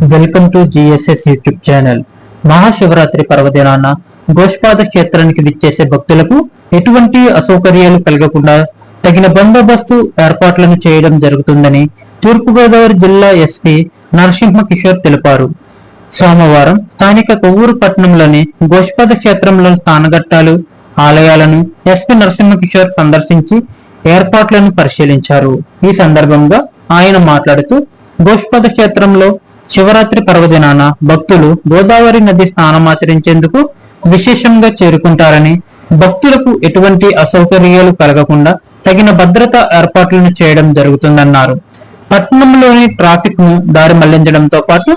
Welcome to GSS YouTube channel. Mahashivratri పర్వదినాన గోష్పాద క్షేత్రానికి విచ్చేసే భక్తులకు ఎటువంటి అసౌకర్యాలు కలగకుండా తగిన బందోబస్తు ఏర్పాట్లను చేయడం జరుగుతుందని తూర్పుగోదావరి జిల్లా ఎస్పీ నరసింహ కిషోర్ తెలిపారు. సోమవారం స్థానిక కొవ్వూరు పట్టణంలోని గోష్పాద క్షేత్రంలోని స్థానఘట్టాలు ఆలయాలను ఎస్పీ నరసింహ కిషోర్ సందర్శించి ఏర్పాట్లను పరిశీలించారు. ఈ సందర్భంగా ఆయన మాట్లాడుతూ గోష్పద క్షేత్రంలో శివరాత్రి పర్వదినాన భక్తులు గోదావరి నది స్నానమాచరించేందుకు విశేషంగా చేరుకుంటారని భక్తులకు ఎటువంటి అసౌకర్యాలు కలగకుండా తగిన భద్రతా ఏర్పాట్లను చేయడం జరుగుతుందన్నారు. పట్టణంలోని ట్రాఫిక్ను దారి మళ్ళించడంతో పాటు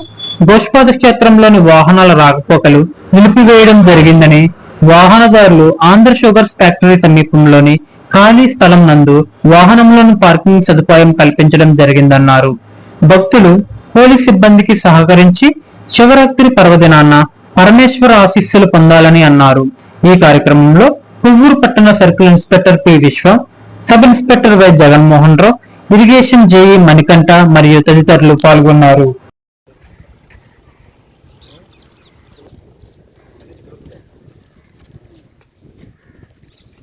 గోష్పాద క్షేత్రంలోని వాహనాల రాకపోకలు నిలిపివేయడం జరిగిందని వాహనదారులు ఆంధ్ర షుగర్స్ ఫ్యాక్టరీ సమీపంలోని ఖాళీ స్థలం నందు వాహనములను పార్కింగ్ సదుపాయం కల్పించడం జరిగిందన్నారు. భక్తులు పోలీస్ సిబ్బందికి సహకరించి శివరాత్రి పర్వదినాన పరమేశ్వర ఆశీస్సులు పొందాలని అన్నారు. ఈ కార్యక్రమంలో పువ్వూరు పట్టణ circle inspector P Vishwa sub inspector Y Jaganmohan Rao irrigation JE Manikanta మరియు తదితరులు పాల్గొన్నారు.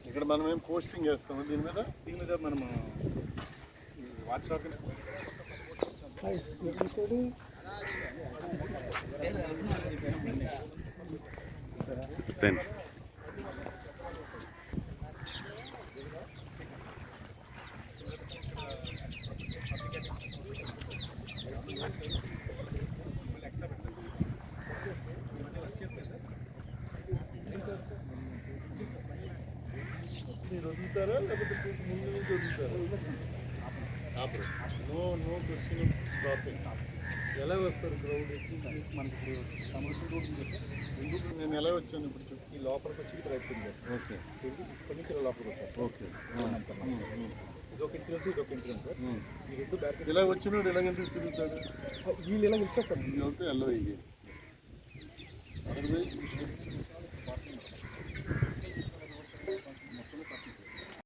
ఇక్కడ మనం ఏం పోస్టింగ్ చేస్తాము దీని మీద? దీని మీద వాచ్ టాక్ మీరు వదులుతారా? లేకపోతే ముందు నుంచి వదులుతారా? నో నో క్వశ్చన్ స్టాపింగ్ ఎలా వస్తారు క్రౌడ్ మనకి రోడ్ సార్. ఎందుకు నేను ఎలా వచ్చాను ఇప్పుడు ఈ లోపలికి వచ్చి రైట్ సార్ ఓకే. ఇక్కడి నుంచి లోపలికి వచ్చారు ఓకే. ఇది ఒక ఇన్సూరెన్స్ ఇది ఒక ఇన్సూరెన్స్ సార్ ఈ రెండు బ్యాక్ ఇలా వచ్చినాడు ఎలాగ ఎందుకు తిరుగుతాడు వీళ్ళు ఇది ఒకటి ఎల్లో ఇది అదర్వైజ్